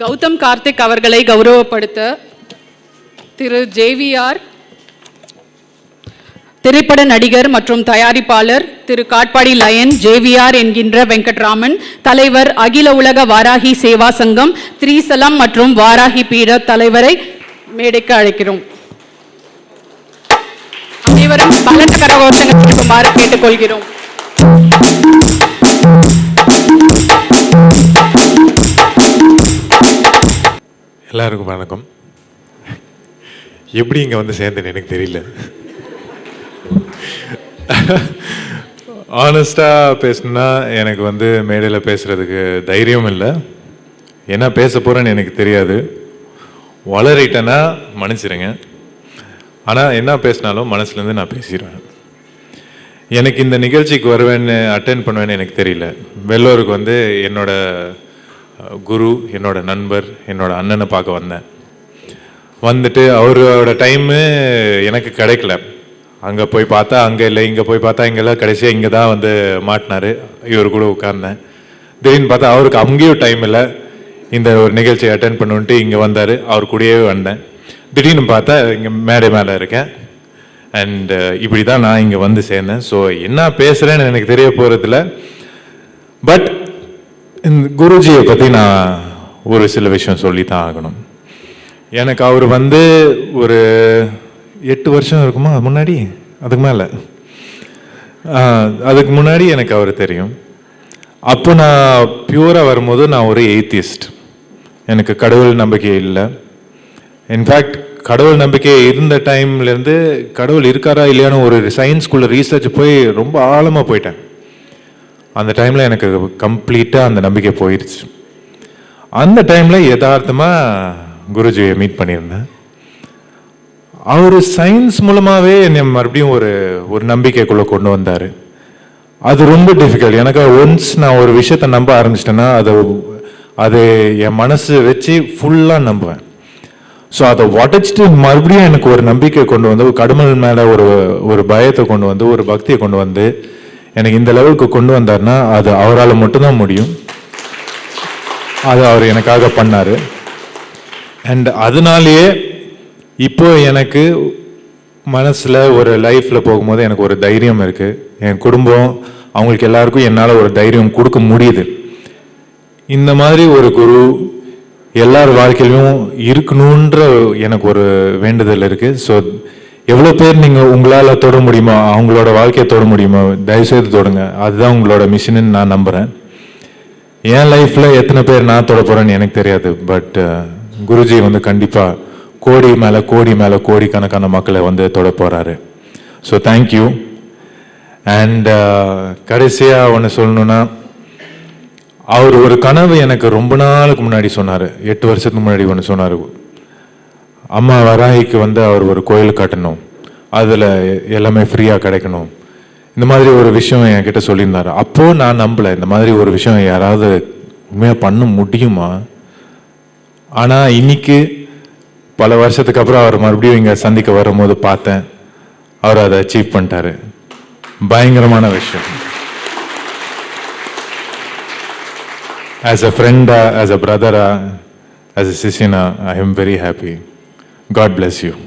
கௌதம் கார்த்திக் அவர்களை கௌரவப்படுத்த திரு ஜேவிஆர் திரைப்பட நடிகர் மற்றும் தயாரிப்பாளர் திரு காட்பாடி லயன் ஜேவிஆர் என்கின்ற வெங்கட்ராமன் தலைவர் அகில உலக வாராகி சேவா சங்கம் திரிசலம் மற்றும் வாராகி பீட தலைவரை மேடைக்கு அழைக்கிறோம். அனைவரும் பலத்த கரகோஷங்கள் எழுப்புமாறு கேட்டுக்கொள்கிறோம். எல்லாருக்கும் வணக்கம். எப்படி இங்கே வந்து சேர்ந்தேன் எனக்கு தெரியல. ஆனஸ்டாக பேசணுன்னா எனக்கு வந்து மேடையில் பேசுகிறதுக்கு தைரியம் இல்லை. என்ன பேச போகிறேன்னு எனக்கு தெரியாது. வளரிட்டேன்னா மன்னிச்சிடுங்க ஆனால் என்ன பேசினாலும் மனசுலேருந்து நான் பேசிடுவேன். எனக்கு இந்த நிகழ்ச்சிக்கு வருவேன்னு அட்டென்ட் பண்ணுவேன்னு எனக்கு தெரியல. வெள்ளூருக்கு வந்து என்னோடய குரு என்னோட நண்பர் என்னோட அண்ணனை பார்க்க வந்தேன். வந்துட்டு அவரோட டைமு எனக்கு கிடைக்கல. அங்கே போய் பார்த்தா அங்கே இல்லை இங்கே போய் பார்த்தா இங்கெல்லாம் கடைசியாக இங்கே தான் வந்து மாட்டினாரு. இவர் கூட உட்கார்ந்தேன். திடீர்னு பார்த்தா அவருக்கு அங்கேயும் டைம் இல்லை. இந்த ஒரு நிகழ்ச்சியை அட்டன் பண்ணுன்ட்டு இங்கே வந்தார். அவர் கூடயே வந்தேன். திடீர்னு பார்த்தா இங்கே மேடை மேலே இருக்கேன். அண்ட் இப்படி தான் நான் இங்கே வந்து சேர்ந்தேன். ஸோ என்ன பேசுகிறேன்னு எனக்கு தெரிய போகிறதில்ல பட் இந்த குருஜியை பற்றி நான் ஒரு சில விஷயம் சொல்லி தான் ஆகணும். எனக்கு அவர் வந்து ஒரு எட்டு வருஷம் இருக்குமா? முன்னாடி? அதுக்கு மேலே. அதுக்கு முன்னாடி எனக்கு அவர் தெரியும். அப்போ நான் பியூராக வரும்போது நான் ஒரு எய்த்திஸ்ட் எனக்கு கடவுள் நம்பிக்கை இல்லை. இன்ஃபேக்ட் கடவுள் நம்பிக்கை இருந்த டைம்லேருந்து கடவுள் இருக்காரா இல்லையான்னு ஒரு சயின்ஸ்குள்ளே ரீசர்ச் போய் ரொம்ப ஆழமாக போயிட்டேன். அந்த டைமில் எனக்கு கம்ப்ளீட்டாக அந்த நம்பிக்கை போயிடுச்சு அந்த டைமில் யதார்த்தமாக குருஜியை மீட் பண்ணியிருந்தேன். அவர் சயின்ஸ் மூலமாகவே என்னை மறுபடியும் ஒரு ஒரு நம்பிக்கைக்குள்ளே கொண்டு வந்தார். அது ரொம்ப டிஃபிகல்ட் எனக்கு ஒன்ஸ் நான் ஒரு விஷயத்தை நம்ப ஆரம்பிச்சிட்டேன்னா அதை அது என் மனசு வச்சு ஃபுல்லாக நம்புவேன். ஸோ அதை உடச்சிட்டு மறுபடியும் எனக்கு ஒரு நம்பிக்கை கொண்டு வந்து ஒரு கடவுள் மேலே ஒரு ஒரு பயத்தை கொண்டு வந்து ஒரு பக்தியை கொண்டு வந்து எனக்கு இந்த லெவலுக்கு கொண்டு வந்தார்னா அது அவரால் மட்டும்தான் முடியும். அது அவர் எனக்காக பண்ணார். அண்ட் அதனாலேயே இப்போ எனக்கு மனசில் ஒரு லைஃப்பில் போகும்போது எனக்கு ஒரு தைரியம் இருக்குது என் குடும்பம் அவங்களுக்கு எல்லாருக்கும் என்னால் ஒரு தைரியம் கொடுக்க முடியுது. இந்த மாதிரி ஒரு குரு எல்லார் வாழ்க்கையிலும் இருக்கணுன்ற எனக்கு ஒரு வேண்டுதல் இருக்குது ஸோ எவ்வளோ பேர் நீங்கள் உங்களால் தொட முடியுமோ அவங்களோட வாழ்க்கையை தொட முடியுமோ தயவுசெய்து தொடுங்க. அதுதான் உங்களோட மிஷின்னு நான் நம்புகிறேன் என் லைஃப்பில் எத்தனை பேர் நான் தொட போகிறேன்னு எனக்கு தெரியாது. பட் uh, குருஜி வந்து கண்டிப்பாக கோடி மேலே கோடி மேலே கோடிக்கணக்கான மக்களை வந்து தொட போகிறாரு ஸோ தேங்க்யூ அண்ட் uh, கடைசியாக ஒன்று சொல்லணுன்னா அவர் ஒரு கனவு எனக்கு ரொம்ப நாளுக்கு முன்னாடி சொன்னார். எட்டு வருஷத்துக்கு முன்னாடி ஒன்று சொன்னார். அம்மா வராகிக்கு வந்து அவர் ஒரு கோயில் கட்டணும். அதில் எல்லாமே ஃப்ரீயாக கிடைக்கணும். இந்த மாதிரி ஒரு விஷயம் என்கிட்ட சொல்லியிருந்தாரு. அப்போது நான் நம்பலை. இந்த மாதிரி ஒரு விஷயம் யாராவது உண்மையாக பண்ண முடியுமா? ஆனால் இன்னைக்கு பல வருஷத்துக்கு அப்புறம் அவர் மறுபடியும் இங்கே சந்திக்க வரும்போது பார்த்தேன். அவர் அதை அச்சீவ் பண்ணிட்டாரு. பயங்கரமான விஷயம். ஆஸ் அ ஃப்ரெண்டா ஆஸ் அ பிரதரா as a சிஷினா I sissina, very happy. God bless you.